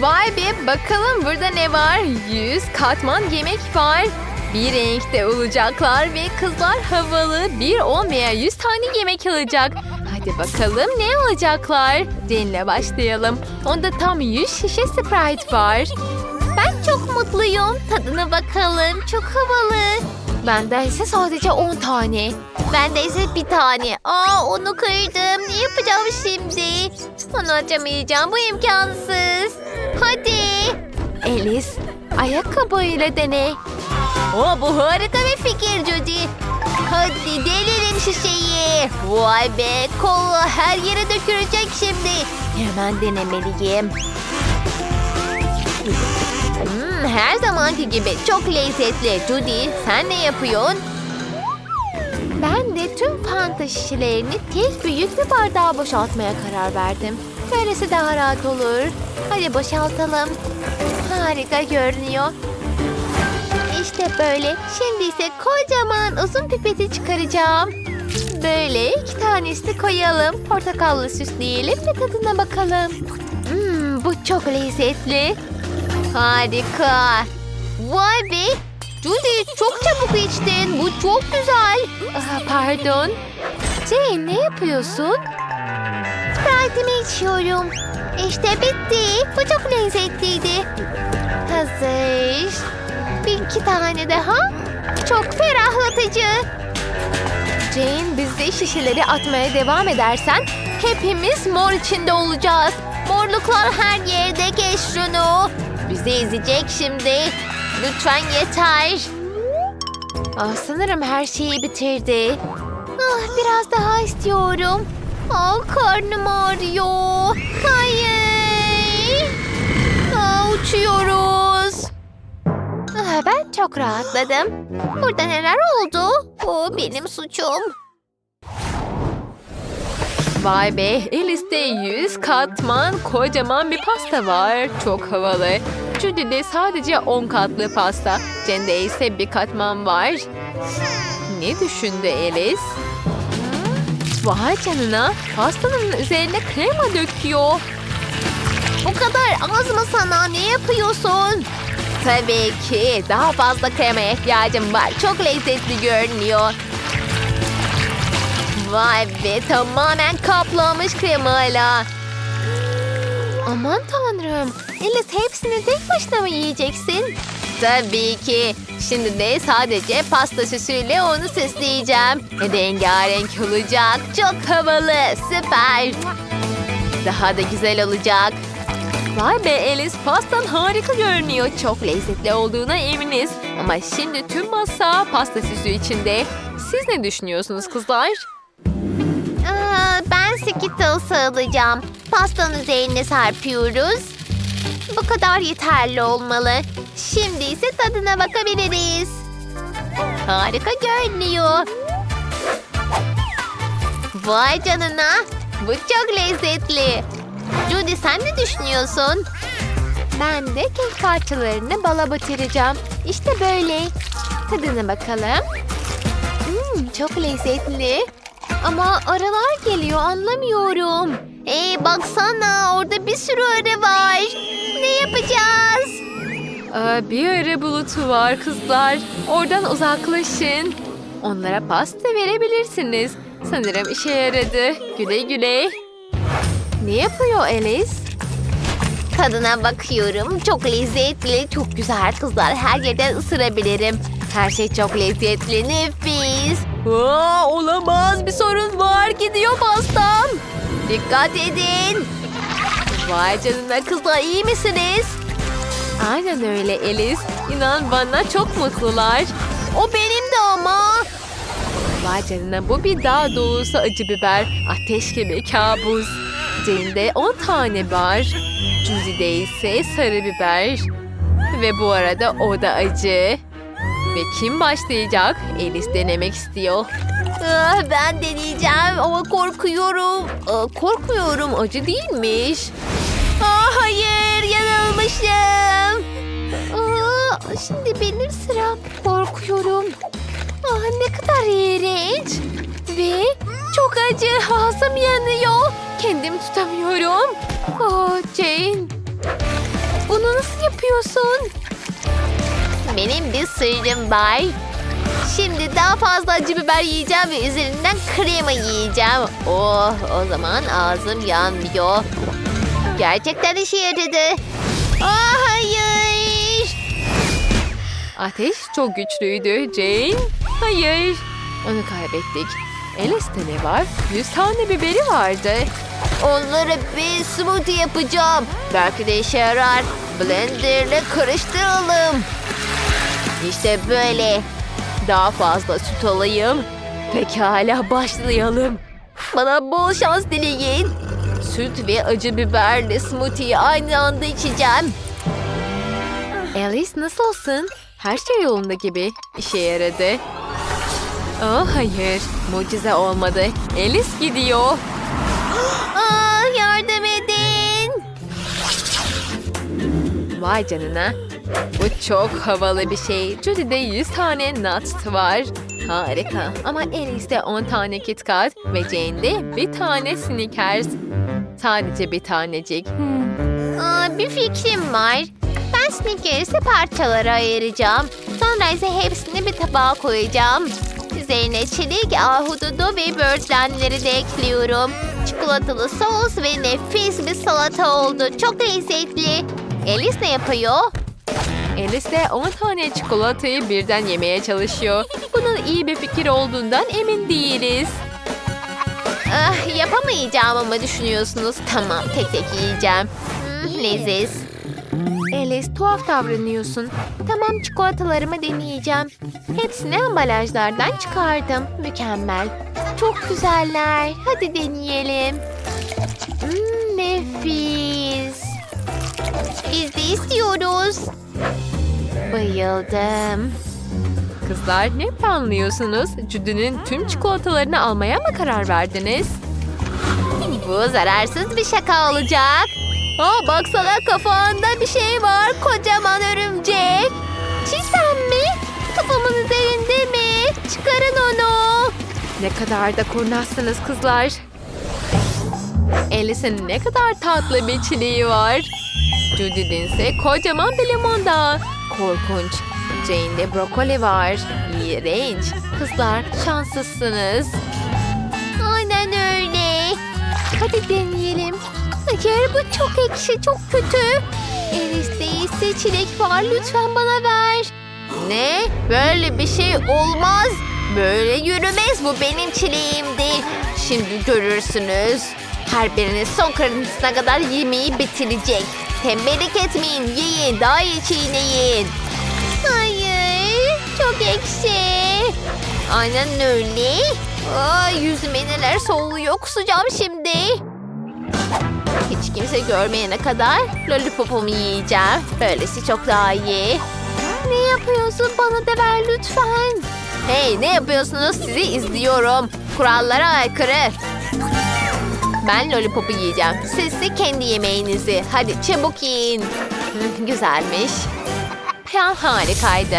Vay be bakalım burada ne var? 100 katman yemek var. Bir renkte olacaklar ve kızlar havalı bir 10 veya 100 tane yemek alacak. Hadi bakalım ne alacaklar? Jen'le başlayalım. Onda tam 100 şişe Sprite var. Ben çok mutluyum. Tadına bakalım. Çok havalı. Bende ise sadece 10 tane. Bende ise bir tane. Aa onu kırdım. Ne yapacağım şimdi? Onu açamayacağım. Bu imkansız. Hadi. Elis, ayakkabıyla dene. Oo, bu harika bir fikir Judy. Hadi delirin şişeyi. Vay be kola her yere dökülecek şimdi. Hemen denemeliyim. Hmm, her zamanki gibi çok lezzetli. Judy sen ne yapıyorsun? Ben de tüm fanta şişelerini tek büyük bir bardağa boşaltmaya karar verdim. Böylesi daha rahat olur. Hadi boşaltalım. Harika görünüyor. İşte böyle. Şimdi ise kocaman uzun pipeti çıkaracağım. Böyle iki tanesini koyalım. Portakallı süsleyelim ve tadına bakalım. Hmm, bu çok lezzetli. Harika. Vay be. Judy çok çabuk içtin. Bu çok güzel. Aa, pardon. Jane ne yapıyorsun? Sprite'imi içiyorum. İşte bitti. Bu çok lezzetliydi. Hazır. Bir iki tane daha. Çok ferahlatıcı. Jane bize şişeleri atmaya devam edersen hepimiz mor içinde olacağız. Morluklar her yerde geç şunu. Bizi ezecek şimdi. Lütfen yeter. Ah, sanırım her şeyi bitirdi. Ah, biraz daha istiyorum. Ah, karnım ağrıyor. Hayır. Ah, uçuyoruz. Ah, ben çok rahatladım. Burada neler oldu? O benim suçum. Vay be, Elis'te 100 katman kocaman bir pasta var. Çok havalı. Judy'de sadece 10 katlı pasta. Jen'de ise bir katman var. Ne düşündü Elis? Vay canına, pastanın üzerine krema döküyor. O kadar az mı sana? Ne yapıyorsun? Tabii ki. Daha fazla kremaya ihtiyacım var. Çok lezzetli görünüyor. Vay be tamamen kaplamış kremayla. Aman tanrım. Elis hepsini tek başına mı yiyeceksin? Tabii ki. Şimdi de sadece pasta süsüyle onu süsleyeceğim. Rengarenk olacak. Çok havalı. Süper. Daha da güzel olacak. Vay be Elis pastan harika görünüyor. Çok lezzetli olduğuna eminiz. Ama şimdi tüm masa pasta süsü içinde. Siz ne düşünüyorsunuz kızlar? ben Skittles alacağım. Pastanın üzerine serpiyoruz. Bu kadar yeterli olmalı. Şimdi ise tadına bakabiliriz. Harika görünüyor. Vay canına. Bu çok lezzetli. Judy sen ne düşünüyorsun? Ben de kek parçalarını bala batıracağım. İşte böyle. Tadına bakalım. Hmm, çok lezzetli. Ama arılar geliyor anlamıyorum. Ee baksana orada bir sürü arı var. Yapacağız? Aa, bir arı bulutu var kızlar. Oradan uzaklaşın. Onlara pasta verebilirsiniz. Sanırım işe yaradı. Güle güle. Ne yapıyor Alice? Tadına bakıyorum. Çok lezzetli, çok güzel kızlar. Her yerden ısırabilirim. Her şey çok lezzetli, nefis. Aa, olamaz bir sorun var. Gidiyor pastam. Dikkat edin. Vay canına kızlar iyi misiniz? Aynen öyle Elis. İnan bana çok mutlular. O benim de ama. Vay canına bu bir dağ dolusu acı biber. Ateş gibi kabus. Jane'de 10 tane var. Judy'de ise sarı biber. Ve bu arada o da acı. Ve kim başlayacak? Elis denemek istiyor. Ah, ben deneyeceğim ama korkuyorum. Ah, korkmuyorum acı değilmiş. Ah, hayır yanılmışım. Aa, şimdi benim sıram. Korkuyorum. Ah, ne kadar iğrenç. Ve çok acı. Ağzım yanıyor. Kendimi tutamıyorum. Oh Jane. Bunu nasıl yapıyorsun? Benim bir sırrım var. Şimdi daha fazla acı biber yiyeceğim ve üzerinden krema yiyeceğim. Oh o zaman ağzım yanmıyor. Gerçekten işe yaradı. Aa, hayır. Ateş çok güçlüydü Jane. Hayır. Onu kaybettik. Alice'de ne var? Yüz tane biberi vardı. Onları bir smoothie yapacağım. Belki de işe yarar. Blenderle karıştıralım. İşte böyle. Daha fazla süt alayım. Pekala başlayalım. Bana bol şans dileyin. Süt ve acı biberli smoothie'yi aynı anda içeceğim. Alice nasılsın? Her şey yolunda gibi. İşe yaradı. Oh hayır. Mucize olmadı. Alice gidiyor. Aa, yardım edin. Vay canına. Bu çok havalı bir şey. Judy'de 100 tane nuts var. Harika. Ama Alice'de 10 tane Kit Kat ve Jane'de bir tane Snickers. Sadece bir tanecik. Hmm. Aa, bir fikrim var. Ben Snickers'i parçalara ayıracağım. Sonra ise hepsini bir tabağa koyacağım. Üzerine çelik, ahududu ve böğürtlenleri de ekliyorum. Çikolatalı sos ve nefis bir salata oldu. Çok lezzetli. Alice ne yapıyor? Alice de 10 tane çikolatayı birden yemeye çalışıyor. Bunun iyi bir fikir olduğundan emin değiliz. Ah, yapamayacağım ama düşünüyorsunuz. Tamam tek tek yiyeceğim. Hmm, leziz. Alice tuhaf davranıyorsun. Tamam çikolatalarımı deneyeceğim. Hepsini ambalajlardan çıkardım. Mükemmel. Çok güzeller. Hadi deneyelim. Hmm, nefis. Biz de istiyoruz. Bayıldım. Kızlar ne planlıyorsunuz? Judy'nin tüm çikolatalarını almaya mı karar verdiniz? Bu zararsız bir şaka olacak. Aa, baksana kafanda bir şey var. Kocaman örümcek. Cidden mi? Kafamın üzerinde mi? Çıkarın onu. Ne kadar da kurnazsınız kızlar. Alice'in ne kadar tatlı bir çileği var. Judy'nin ise kocaman bir limon. Korkunç. Jane'de brokoli var. İğrenç. Kızlar şanslısınız. Aynen öyle. Hadi deneyelim. Hayır bu çok ekşi, çok kötü. Eris'te ise çilek var. Lütfen bana ver. Ne? Böyle bir şey olmaz. Böyle yürümez bu benim çileğimdi. Şimdi görürsünüz. Her biriniz son kırıntısına kadar yemeği bitirecek. Tembellik etmeyin, yiyin, daha iyi çiğneyin. Ekşi. Aynen öyle. Aa, yüzüme neler soğuyor, kusacağım şimdi. Hiç kimse görmeyene kadar lollipopumu yiyeceğim. Böylesi çok daha iyi. Ne yapıyorsun? Bana da ver lütfen. Hey ne yapıyorsunuz? Sizi izliyorum. Kurallara aykırı. Ben lollipopu yiyeceğim. Siz ise kendi yemeğinizi. Hadi çabuk yiyin. Güzelmiş. Ya harikaydı.